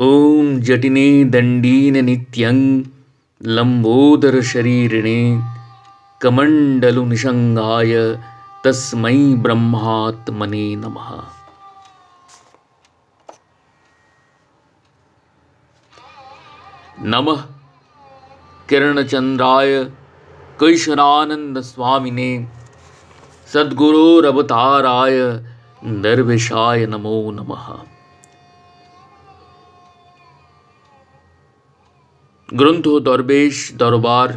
ॐ जटिने दण्डीन नित्यं लम्बोदरशरीरिणे कमण्डलुनिषङ्गाय तस्मै ब्रह्मात्मने नमः। नमः किरणचन्द्राय कैशरानन्दस्वामिने सद्गुरोरवताराय दर्वेशाय नमो नमः গ্রন্থ দরবেশ দরবার,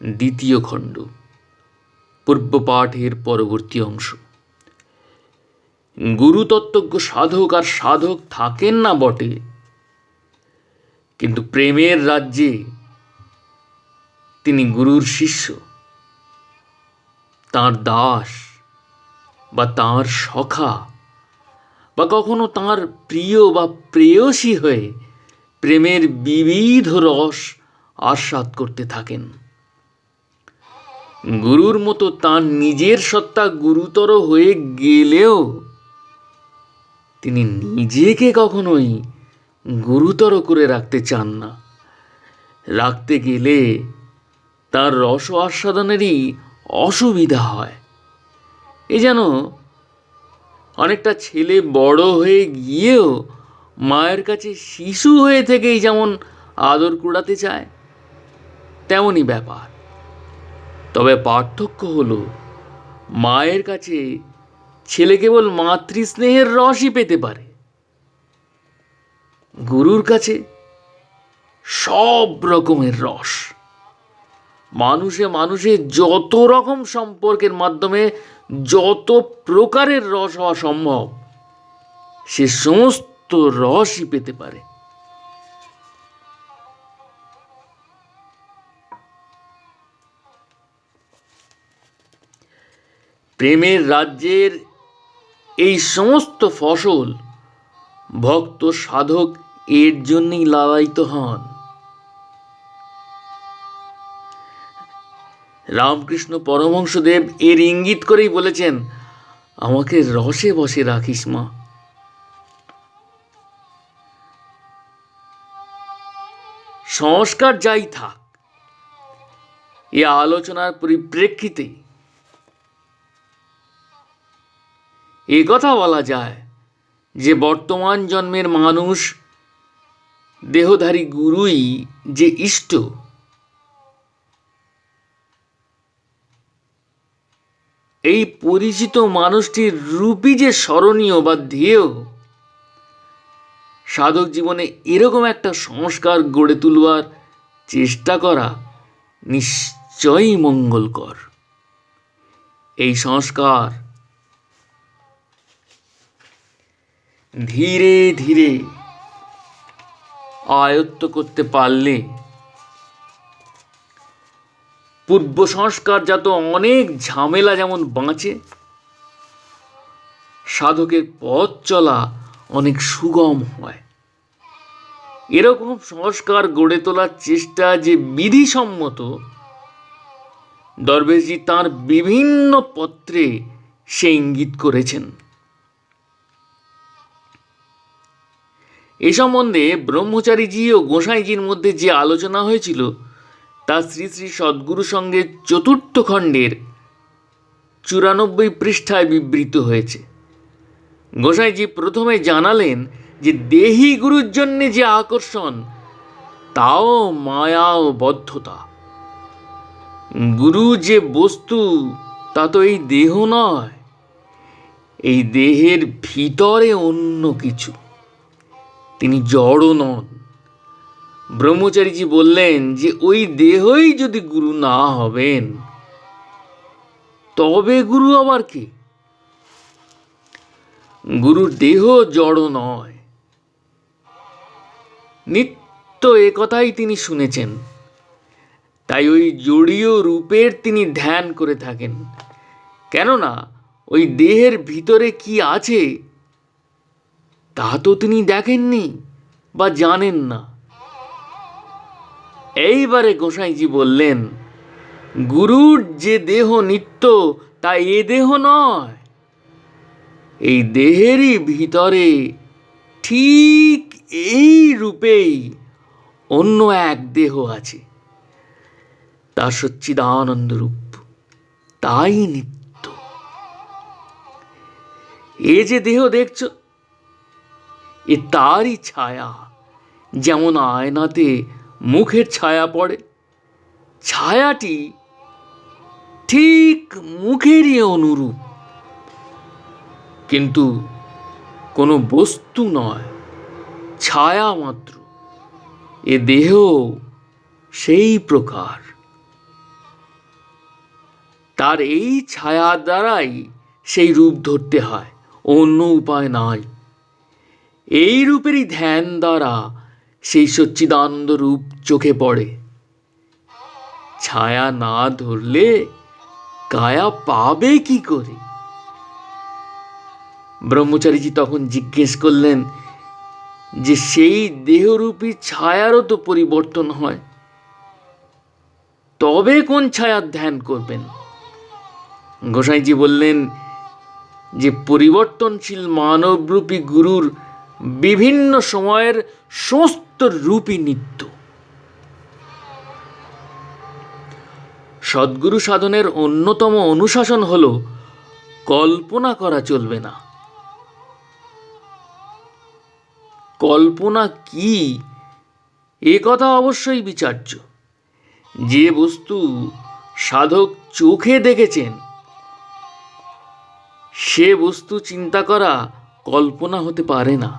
দ্বিতীয় খণ্ড পূর্ব পাঠের পরবর্তী অংশ। গুরুতত্ত্বজ্ঞ সাধক আর সাধক থাকেন না বটে, কিন্তু প্রেমের রাজ্যে তিনি গুরুর শিষ্য। তার দাস বা তার সখা বা কখনো তার প্রিয় বা প্রেয়সী হয়ে প্রেমের বিবিধ রস আস্বাদ করতে থাকেন। গুরুর মতো তার নিজের সত্তা গুরুতর হয়ে গেলেও তিনি নিজেকে কখনোই গুরুতর করে রাখতে চান না। রাখতে গেলে তার রস আস্বাদনেরই অসুবিধা হয়। এ যেন অনেকটা ছেলে বড় হয়ে গিয়েও মায়ের কাছে শিশু হয়ে থেকেই যেমন আদর কুড়াতে চায়, তেমনই ব্যাপার। তবে পার্থক্য হলো, মায়ের কাছে ছেলে কেবল মাতৃস্নেহের রসই পেতে পারে। গুরুর কাছে সব রকমের রস। মানুষে মানুষে যত রকম সম্পর্কের মাধ্যমে যত প্রকারের রস হওয়া সম্ভব, সে সমস্ত রসই পেতে পারে। প্রেমের রাজ্যের এই সমস্ত ফসল ভক্ত সাধক এর জন্যই লালায়িত হন। রামকৃষ্ণ পরমহংসদেব এর ইঙ্গিত করেই বলেছেন, আমাকে রসে বসে রাখিস মা। সংস্কার যাই থাক, এ আলোচনার পরিপ্রেক্ষিতে এ কথা বলা যায় যে বর্তমান জন্মের মানুষ দেহধারী গুরুই যে ইষ্ট, এই পরিচিত মানুষটির রূপই যে স্মরণীয় বা ধ্যেয় সাধক জীবনে এরকম একটা সংস্কার গড়ে তুলবার চেষ্টা করা নিশ্চয়ই মঙ্গলকর। এই সংস্কার ধীরে ধীরে আয়ত্ত করতে পারলে পূর্ব সংস্কার যত অনেক ঝামেলা যেমন বাঁচে, সাধকের পথ চলা অনেক সুগম হয়। এরকম সংস্কার গড়ে তোলার চেষ্টা যে বিধিসম্মত, দরবেশজি তার বিভিন্ন পত্রে সে ইঙ্গিত করেছেন। এ সম্বন্ধে ব্রহ্মচারীজি ও গোসাইজির মধ্যে যে আলোচনা হয়েছিল, তা শ্রী শ্রী সদ্গুরু সঙ্গে চতুর্থ খণ্ডের চুরানব্বই পৃষ্ঠায় বিবৃত হয়েছে। গোসাইজি প্রথমে জানালেন যে দেহি গুরুর জন্যে যে আকর্ষণ, তাও মায়া ও বদ্ধতা। গুরু যে বস্তু, তা তো এই দেহ নয়। এই দেহের ভিতরে অন্য কিছু। তিনি জড়ও নন। ব্রহ্মচারীজি বললেন যে ওই দেহই যদি গুরু না হবেন, তবে গুরু আবার কি? গুরুর দেহ জড় নয়। নিত্য এ কথাই তিনি শুনেছেন। তাই ওই জড়ীয় রূপের তিনি ধ্যান করে থাকেন। কেননা, ওই দেহের ভিতরে কি আছে, তা তো তিনি দেখেননি বা জানেন না। এইবারে গোসাইজি বললেন, গুরুর যে দেহ নিত্য, তা এ দেহ নয়। এই দেহেরই ভিতরে ঠিক এই রূপেই অন্য এক দেহ আছে। তার সচ্চিদানন্দ রূপ তাই নিত্য। এ যে দেহ দেখছ, এ তারই ছায়া, যেমন আয়নাতে মুখের ছায়া পড়ে। ছায়াটি ঠিক মুখেরই অনুরূপ। কিন্তু কোনো বস্তু নয়, ছায়া মাত্র। এ দেহ সেই প্রকার। তার এই ছায়া দ্বারাই সেই রূপ ধরতে হয়, অন্য উপায় নাই। এই রূপেরই ধ্যান দ্বারা সেই সচ্চিদানন্দ রূপ চোখে পড়ে। ছায়া না ধরলে কায়া পাবে কি করে? ব্রহ্মচারীজি তখন জিজ্ঞেস করলেন যে সেই দেহরূপী ছায়ারও তো পরিবর্তন হয়। তবে কোন ছায়ার ধ্যান করবেন? গোসাইজি বললেন যে পরিবর্তনশীল মানবরূপী গুরুর বিভিন্ন সময়ের সমস্ত রূপী নিত্য। সদ্গুরু সাধনের অন্যতম অনুশাসন হল কল্পনা করা চলবে না। কল্পনা কি? এ কথা অবশ্যই বিচার্য। যে বস্তু সাধক চোখে দেখেছেন, সে বস্তু চিন্তা করা কল্পনা হতে পারে না।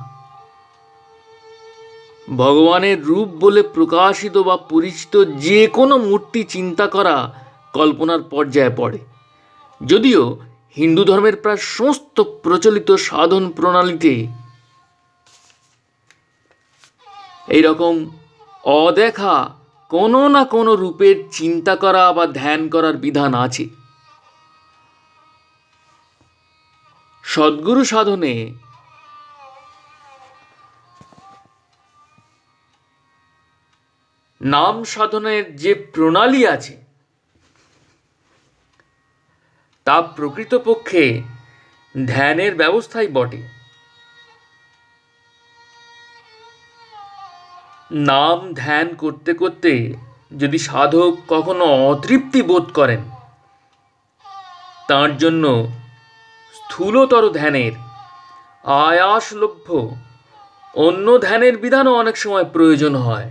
ভগবানের রূপ বলে প্রকাশিত বা পরিচিত যে কোনো মূর্তি চিন্তা করা কল্পনার পর্যায়ে পড়ে। যদিও হিন্দু ধর্মের প্রায় সমস্ত প্রচলিত সাধন প্রণালীতে এইরকম অদেখা কোনো না কোনো রূপের চিন্তা করা বা ধ্যান করার বিধান আছে। সদ্গুরু সাধনে নাম সাধনের যে প্রণালী আছে, তা প্রকৃতপক্ষে ধ্যানের ব্যবস্থাই বটে। নাম ধ্যান করতে করতে যদি সাধক কখনো অতৃপ্তি বোধ করেন, তার জন্য স্থূলতর ধ্যানের আয়াসলভ্য অন্য ধ্যানের বিধানও অনেক সময় প্রয়োজন হয়।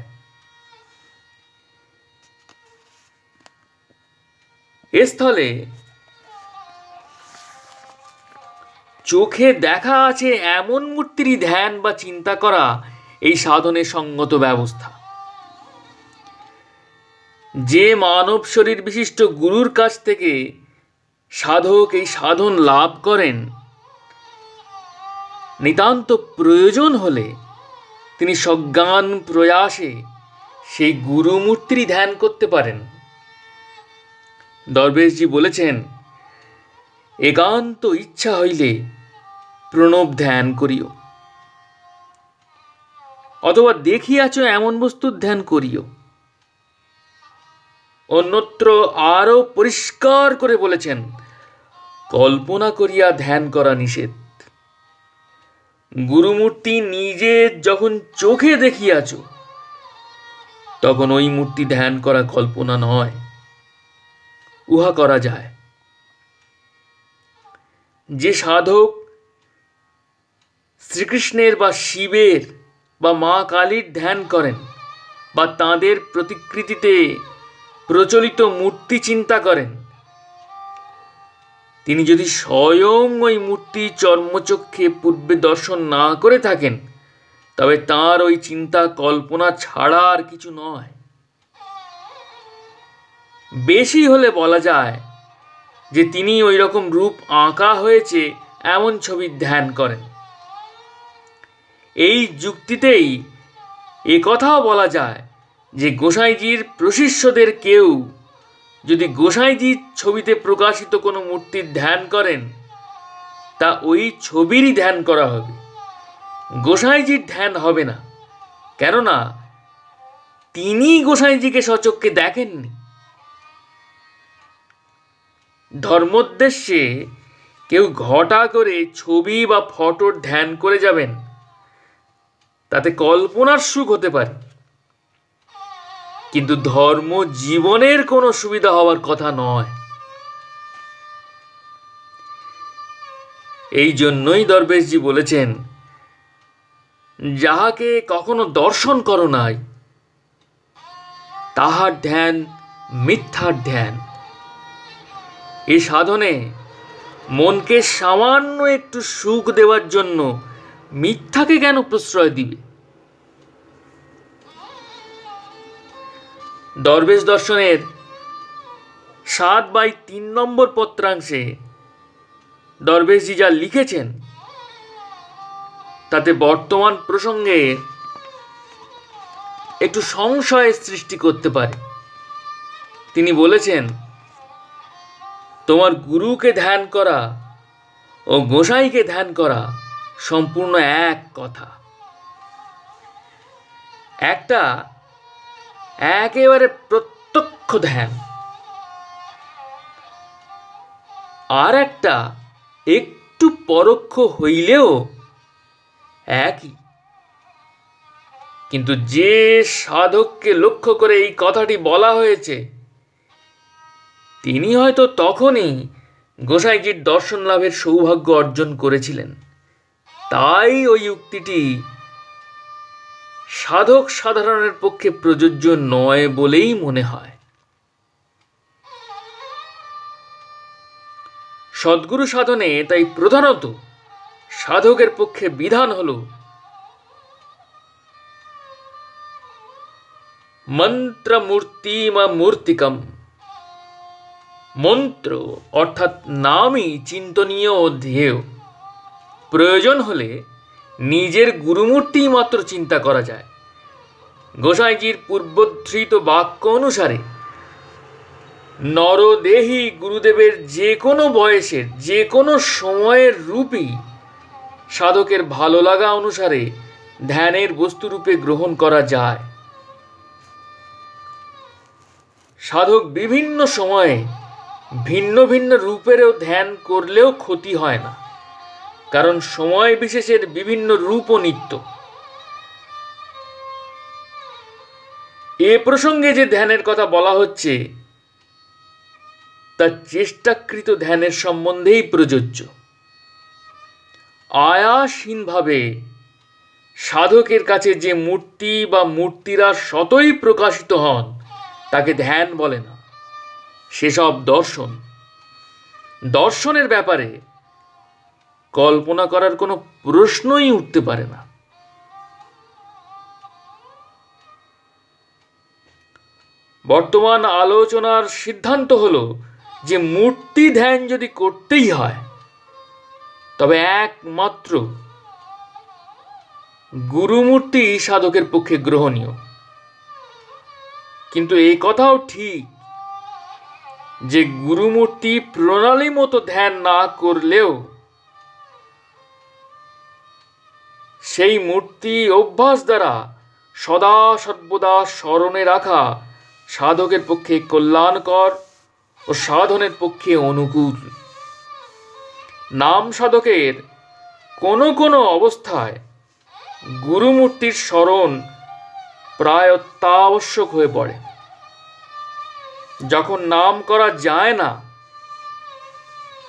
এ স্থলে চোখে দেখা আছে এমন মূর্তিরই ধ্যান বা চিন্তা করা এই সাধনের সঙ্গত ব্যবস্থা। যে মানব শরীর বিশিষ্ট গুরুর কাছ থেকে সাধক এই সাধন লাভ করেন, নিতান্ত প্রয়োজন হলে তিনি সজ্ঞান প্রয়াসে সেই গুরুমূর্তিরই ধ্যান করতে পারেন। দরবেশজি বলেছেন, একান্ত ইচ্ছা হইলে প্রণব ধ্যান করিও। অথবা দেখিয়াছ এমন বস্তুর ধ্যান করিও। অন্যত্র আরও পরিষ্কার করে বলেছেন, কল্পনা করিয়া ধ্যান করা নিষেধ। গুরুমূর্তি নিজে যখন চোখে দেখিয়াছ, তখন ওই মূর্তি ধ্যান করা কল্পনা নয়, উহা করা যায়। যে সাধক শ্রীকৃষ্ণের বা শিবের বা মা কালীর ধ্যান করেন বা তাঁদের প্রতিকৃতিতে প্রচলিত মূর্তি চিন্তা করেন। তিনি যদি স্বয়ং ওই মূর্তি চর্মচক্ষে পূর্বে দর্শন না করে থাকেন, তবে তার ওই চিন্তা কল্পনা ছাড়া আর কিছু নয়। বেশি হলে বলা যায় যে তিনি ওই রকম রূপ আঁকা হয়েছে, এমন ছবির ধ্যান করেন। এই যুক্তিতেই এ কথাও বলা যায় যে গোসাইজির প্রশিষ্যদের কেউ যদি গোসাইজির ছবিতে প্রকাশিত কোনো মূর্তির ধ্যান করেন, তা ওই ছবিরই ধ্যান করা হবে। গোসাইজির ধ্যান হবে না। কেননা তিনি গোসাইজিকে সচক্ষে দেখেননি। ধর্মোদ্দেশ্যে কেউ ঘটা করে ছবি বা ফটোর ধ্যান করে যাবেন। তাতে কল্পনার সুখ হতে পারে। কিন্তু ধর্ম জীবনের কোনো সুবিধা হওয়ার কথা নয়। এই জন্যই দরবেশজি বলেছেন, যাহাকে কখনো দর্শন করো নাই, তাহার ধ্যান মিথ্যার ধ্যান। এ সাধনে মনকে সামান্য একটু সুখ দেওয়ার জন্য মিথ্যাকে কেন প্রশ্রয় দিবে? দরবেশ দর্শনের সাত বাই তিন নম্বর পত্রাংশে দরবেশজি যা লিখেছেন, তাতে বর্তমান প্রসঙ্গে একটু সংশয়ের সৃষ্টি করতে পারে। তিনি বলেছেন, তোমার গুরুকে ধ্যান করা ও গোসাইকে ধ্যান করা সম্পূর্ণ এক কথা। একটা একেবারে প্রত্যক্ষ ধ্যান। আর একটা একটু পরোক্ষ হইলেও একই। কিন্তু যে সাধককে লক্ষ্য করে এই কথাটি বলা হয়েছে, তিনি হয়তো তখনই গোসাইজির দর্শন লাভের সৌভাগ্য অর্জন করেছিলেন। তাই ওই উক্তিটি সাধক সাধারণের পক্ষে প্রযোজ্য নয় বলেই মনে হয়। সদ্গুরু সাধনে তাই প্রধানত সাধকের পক্ষে বিধান হল মন্ত্রমূর্তিমা মূর্তিকম। মন্ত্র অর্থাৎ নামই চিন্তনীয় ধ্যেয়। প্রয়োজন হলে নিজের গুরুমূর্তি মাত্র চিন্তা করা যায়। গোসাইজির পূর্বধৃত বাক্য অনুসারে, নরদেহী গুরুদেবের যে কোনো বয়সের যে কোনো সময়ের রূপই সাধকের ভালো লাগা অনুসারে ধ্যানের বস্তুরূপে গ্রহণ করা যায়। সাধক বিভিন্ন সময়ে ভিন্ন ভিন্ন রূপেরও ধ্যান করলেও ক্ষতি হয় না। কারণ সময় বিশেষের বিভিন্ন রূপ ও নিত্য। এ প্রসঙ্গে যে ধ্যানের কথা বলা হচ্ছে, তা চেষ্টাকৃত ধ্যানের সম্বন্ধেই প্রযোজ্য। আয়াসহীনভাবে সাধকের কাছে যে মূর্তি বা মূর্তিরা শতই প্রকাশিত হন, তাকে ধ্যান বলে না। সেসব দর্শন। দর্শনের ব্যাপারে কল্পনা করার কোনো প্রশ্নই উঠতে পারে না। বর্তমান আলোচনার সিদ্ধান্ত হলো যে মূর্তি ধ্যান যদি করতেই হয়, তবে একমাত্র গুরুমূর্তি সাধকের পক্ষে গ্রহণীয়। কিন্তু এই কথাও ঠিক যে গুরুমূর্তি প্রণালী মতো ধ্যান না করলেও সেই মূর্তি অভ্যাস দ্বারা সদা সর্বদা স্মরণে রাখা সাধকের পক্ষে কল্যাণকর ও সাধনের পক্ষে অনুকূল। নাম সাধকের কোনো কোনো অবস্থায় গুরুমূর্তির স্মরণ প্রায় অত্যাবশ্যক হয়ে পড়ে। যখন নাম করা যায় না,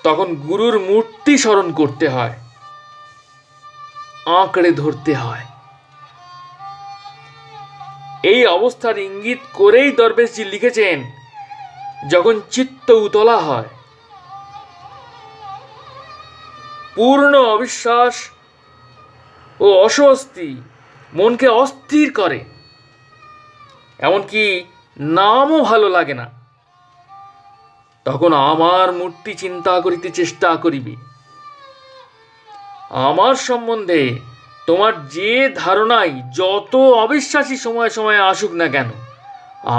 তখন গুরুর মূর্তি স্মরণ করতে হয়। আঁকড়ে ধরতে হয়। এই অবস্থার ইঙ্গিত করেই দরবেশজি লিখেছেন, যখন চিত্ত উতলা হয়। পূর্ণ অবিশ্বাস ও অস্বস্তি মনকে অস্থির করে। এমনকি নামও ভালো লাগে না। তখন আমার মূর্তি চিন্তা করিতে চেষ্টা করিবি। আমার সম্বন্ধে তোমার যে ধারণাই যত অবিশ্বাসী সময় সময় আসুক না কেন,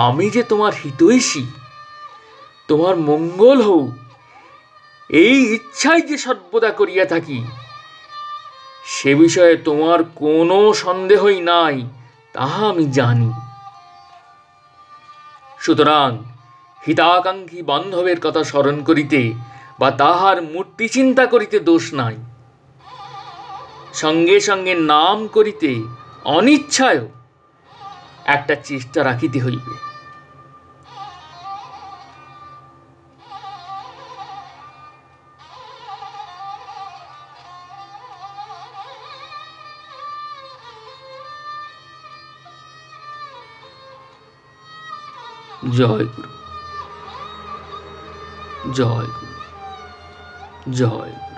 আমি যে তোমার হিতৈষী, তোমার মঙ্গল হোক এই ইচ্ছাই যে সর্বদা করিয়া থাকি, সে বিষয়ে তোমার কোনো সন্দেহই নাই, তাহা আমি জানি। সুতরাং হিতাকাঙ্ক্ষী বান্ধবের কথা স্মরণ করিতে বা তাহার মূর্তি চিন্তা করিতে দোষ নাই। সঙ্গে সঙ্গে নাম করিতে অনিচ্ছায়ও একটা চেষ্টা রাখিতে হইবে। জয় গুরু। জয় গুরু। জয় গুরু।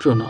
这呢